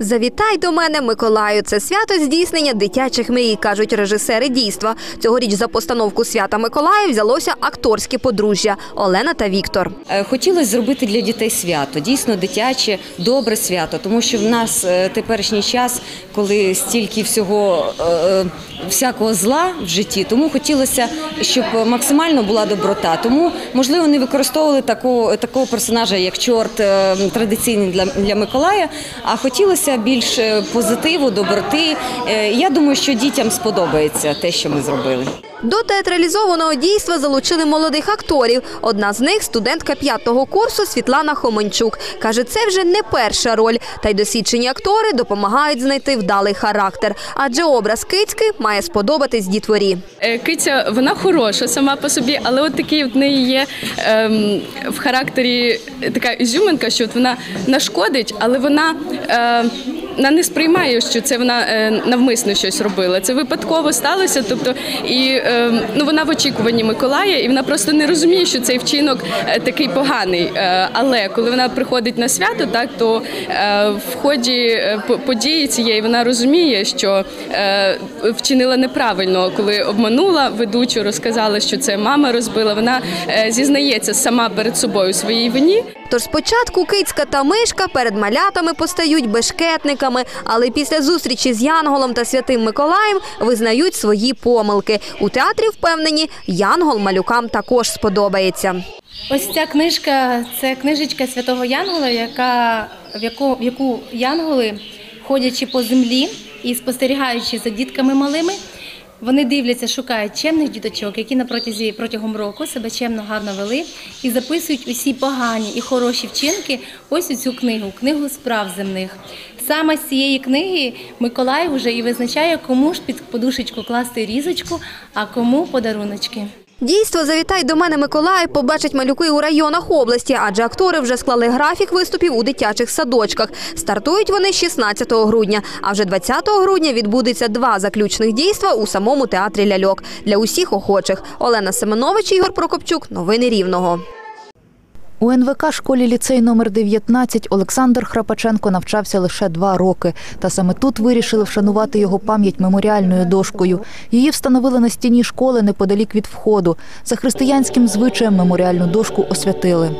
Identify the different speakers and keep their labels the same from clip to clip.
Speaker 1: Завітай до мене, Миколаю. Це свято здійснення дитячих мрій, кажуть режисери дійства. Цьогоріч за постановку свята Миколая взялося акторське подружжя Олена та Віктор.
Speaker 2: Е, Хотілося зробити для дітей свято, дійсно дитяче, добре свято, тому що в нас е, теперішній час, коли стільки всього е, всякого зла в житті, тому хотілося, щоб максимально була доброта. Тому, можливо, не використовували такого, такого персонажа, як чорт, традиційний для, для Миколая, а хотілося більш е, позитиву, доброти. Е, Я думаю, що дітям сподобається те, що ми зробили.
Speaker 1: До театралізованого дійства залучили молодих акторів. Одна з них студентка п'ятого курсу Світлана Хоманчук. Каже, це вже не перша роль. Та й досвідчені актори допомагають знайти вдалий характер. Адже образ Кицьки має сподобатись дітворі.
Speaker 3: Е, Киця вона хороша сама по собі, але от такий в неї є ем, в характері така ізюминка, що от вона нашкодить, але вона, е, вона не сприймає, що це вона е, навмисно щось робила. Це випадково сталося. Тобто, і ем, ну вона в очікуванні Миколая, і вона просто не розуміє, що цей вчинок е, такий поганий. Е, але коли вона приходить на свято, так то е, в ході е, по- події цієї вона розуміє, що е, вчинила неправильно, коли обманула ведучу, розказала, що це мама розбила. Вона е, зізнається сама перед собою своїй вині.
Speaker 1: Тож спочатку Кицька та Мишка перед малятами постають бешкетниками, але після зустрічі з Янголом та Святим Миколаєм визнають свої помилки. У театрі впевнені, Янгол малюкам також сподобається.
Speaker 4: Ось ця книжка це книжечка святого Янгола, яка, в, яку, в яку янголи, ходячи по землі і спостерігаючи за дітками малими, вони дивляться, шукають чемних діточок, які на протязі протягом року себе чемно гарно вели, і записують усі погані і хороші вчинки ось у цю книгу, книгу справ земних. Саме з цієї книги Миколай вже і визначає, кому ж під подушечку класти різочку, а кому подаруночки.
Speaker 1: Дійство «Завітай до мене Миколай» побачать малюки у районах області, адже актори вже склали графік виступів у дитячих садочках. Стартують вони 16 грудня, а вже 20 грудня відбудеться два заключних дійства у самому театрі ляльок для усіх охочих. Олена Семенович, Ігор Прокопчук. Новини Рівного.
Speaker 5: У НВК школі ліцей номер 19 Олександр Храпаченко навчався лише два роки. Та саме тут вирішили вшанувати його пам'ять меморіальною дошкою. Її встановили на стіні школи неподалік від входу. За християнським звичаєм меморіальну дошку освятили.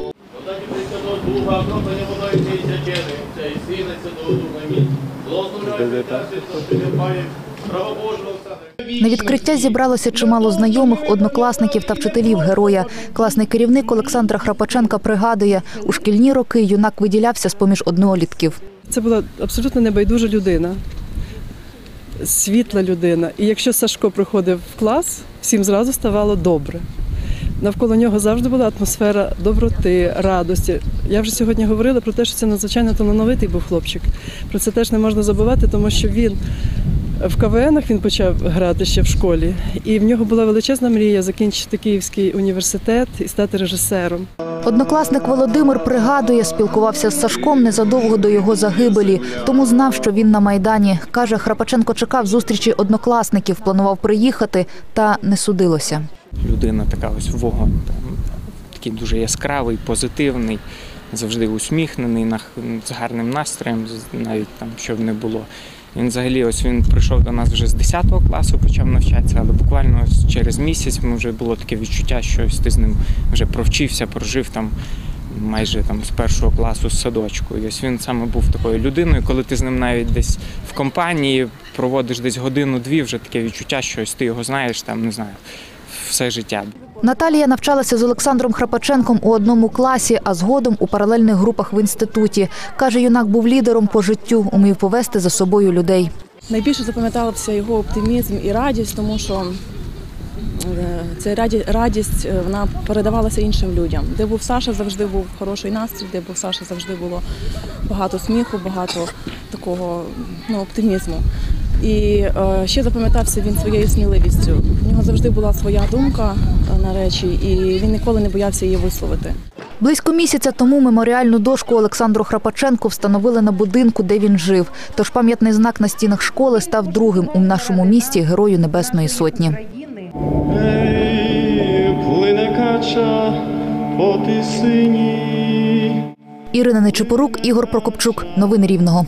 Speaker 6: Духа,
Speaker 5: На відкриття зібралося чимало знайомих, однокласників та вчителів героя. Класний керівник Олександра Храпаченка пригадує, у шкільні роки юнак виділявся з-поміж однолітків.
Speaker 7: Це була абсолютно небайдужа людина, світла людина. І якщо Сашко приходив в клас, всім зразу ставало добре. Навколо нього завжди була атмосфера доброти, радості. Я вже сьогодні говорила про те, що це надзвичайно талановитий був хлопчик. Про це теж не можна забувати, тому що він в КВНах він почав грати ще в школі, і в нього була величезна мрія закінчити Київський університет і стати режисером.
Speaker 5: Однокласник Володимир пригадує, спілкувався з Сашком незадовго до його загибелі, тому знав, що він на майдані. каже, Храпаченко чекав зустрічі однокласників, планував приїхати, та не судилося.
Speaker 8: людина така ось вогонь, там, такий дуже яскравий, позитивний, завжди усміхнений, з гарним настроєм, навіть там що б не було. Він взагалі ось він прийшов до нас вже з 10 класу, почав навчатися, але буквально через місяць ми вже було таке відчуття, що ось ти з ним вже провчився, прожив там майже там з першого класу з садочку. І ось він саме був такою людиною, коли ти з ним навіть десь в компанії проводиш десь годину-дві, вже таке відчуття, що ось ти його знаєш, там не знаю, все життя.
Speaker 5: Наталія навчалася з Олександром Храпаченком у одному класі, а згодом у паралельних групах в інституті. Каже, юнак був лідером по життю, умів повести за собою людей.
Speaker 9: Найбільше запам'ятався його оптимізм і радість, тому що е, ця раді- радість е, вона передавалася іншим людям. Де був Саша, завжди був хороший настрій, де був Саша, завжди було багато сміху, багато такого ну, оптимізму. І е, ще запам'ятався він своєю сміливістю. В нього завжди була своя думка е, на речі, і він ніколи не боявся її висловити.
Speaker 5: Близько місяця тому меморіальну дошку Олександру Храпаченку встановили на будинку, де він жив. Тож пам'ятний знак на стінах школи став другим у нашому місті Герою Небесної Сотні.
Speaker 6: Ей, плине кача по.
Speaker 5: Ірина Нечипорук, Ігор Прокопчук. Новини Рівного.